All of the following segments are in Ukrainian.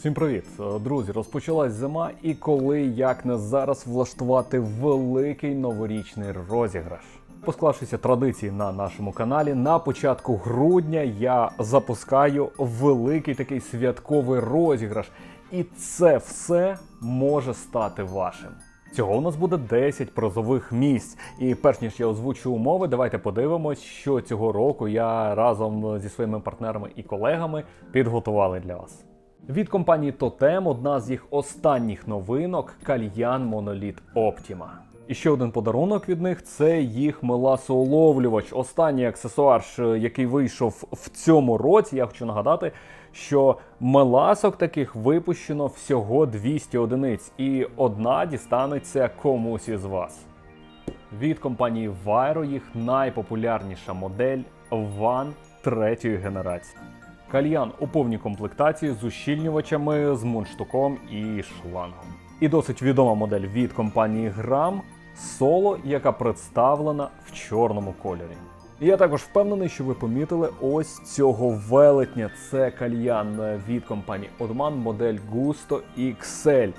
Всім привіт, Е, друзі! Розпочалась зима, і коли як не зараз влаштувати великий новорічний розіграш. Посклавшися традиції на нашому каналі, на початку грудня я запускаю великий такий святковий розіграш, і це все може стати вашим. Цього у нас буде 10 призових місць. І перш ніж я озвучу умови, давайте подивимось, що цього року я разом зі своїми партнерами і колегами підготували для вас. Від компанії Totem одна з їх останніх новинок кальян Моноліт Optima. І ще один подарунок від них це їх меласоуловлювач. Останній аксесуар, який вийшов в цьому році. Я хочу нагадати, що меласок таких випущено всього 200 одиниць, і одна дістанеться комусь із вас. Від компанії Viro їх найпопулярніша модель Van третьої генерації. Кальян у повній комплектації з ущільнювачами, з мундштуком і шлангом. І досить відома модель від компанії Gram Solo, яка представлена в чорному кольорі. Я також впевнений, що ви помітили ось цього велетня. Це кальян від компанії Odman, модель Gusto XL.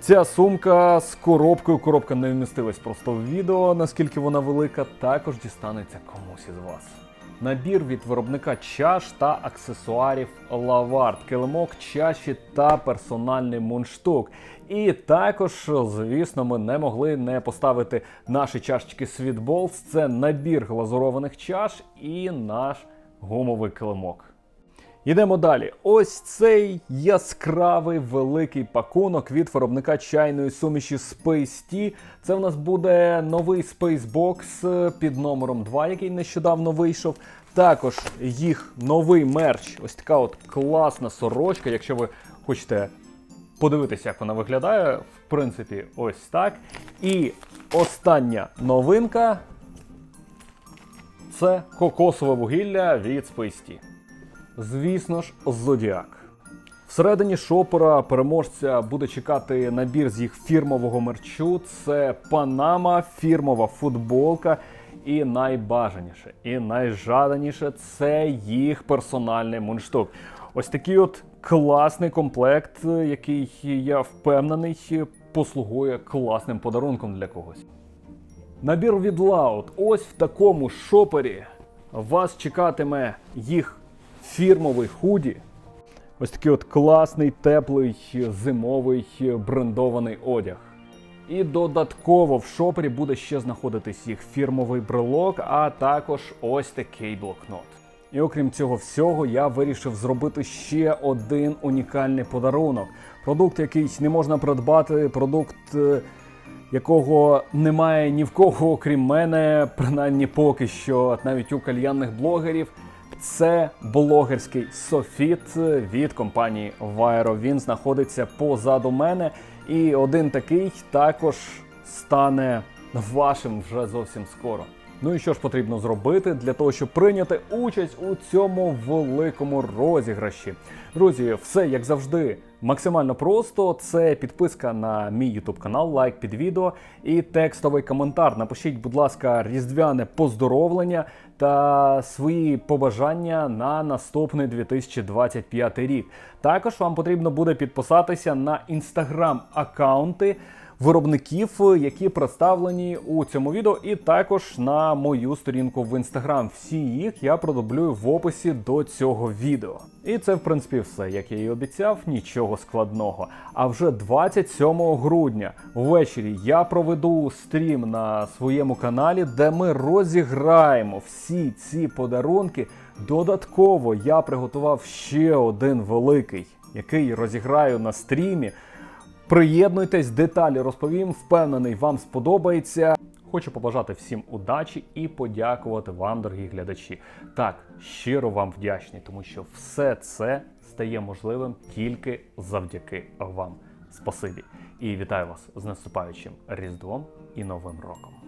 Ця сумка з коробкою, коробка не вмістилась просто в відео, наскільки вона велика, також дістанеться комусь із вас. Набір від виробника чаш та аксесуарів Лавард, килимок, чаші та персональний мундштук. І також, звісно, ми не могли не поставити наші чашечки Світболс. Це набір глазурованих чаш і наш гумовий килимок. Йдемо далі. Ось цей яскравий великий пакунок від виробника чайної суміші Space Tea. Це в нас буде новий Spacebox під номером 2, який нещодавно вийшов. Також їх новий мерч. Ось така от класна сорочка. Якщо ви хочете подивитися, як вона виглядає, в принципі, ось так. І остання новинка це кокосове вугілля від Space Tea. Звісно ж, Зодіак. Всередині шопера переможця буде чекати набір з їх фірмового мерчу. Це Панама, фірмова футболка. І найбажаніше, і найжаданіше це їх персональний мундштук. Ось такий от класний комплект, який я впевнений послугує класним подарунком для когось. Набір від Loud. Ось в такому шопері вас чекатиме їх фірмовий худі. Ось такий от класний, теплий, зимовий брендований одяг. І додатково в шопері буде ще знаходитись їх фірмовий брелок, а також ось такий блокнот. І окрім цього всього, я вирішив зробити ще один унікальний подарунок. Продукт, який не можна придбати, продукт, е, якого немає ні в кого, окрім мене, принаймні поки що, навіть у кальянних блогерів. Це блогерський софіт від компанії Viro. Він знаходиться позаду мене. І один такий також стане вашим вже зовсім скоро. Ну і що ж потрібно зробити для того, щоб прийняти участь у цьому великому розіграші? Друзі, все як завжди максимально просто. Це підписка на мій YouTube канал, лайк під відео і текстовий коментар. Напишіть, будь ласка, різдвяне поздоровлення та свої побажання на наступний 2025 рік. Також вам потрібно буде підписатися на інстаграм-аккаунти виробників, які представлені у цьому відео, і також на мою сторінку в інстаграм. Всі їх я продублюю в описі до цього відео. І це, в принципі, все. Як я і обіцяв, нічого складного. А вже 27 грудня ввечері я проведу стрім на своєму каналі, де ми розіграємо всі ці подарунки. Додатково я приготував ще один великий, який розіграю на стрімі. Приєднуйтесь, деталі розповім. Впевнений, вам сподобається. Хочу побажати всім удачі і подякувати вам, дорогі глядачі. Так, щиро вам вдячний, тому що все це стає можливим тільки завдяки вам. Спасибі. І вітаю вас з наступаючим Різдвом і Новим роком.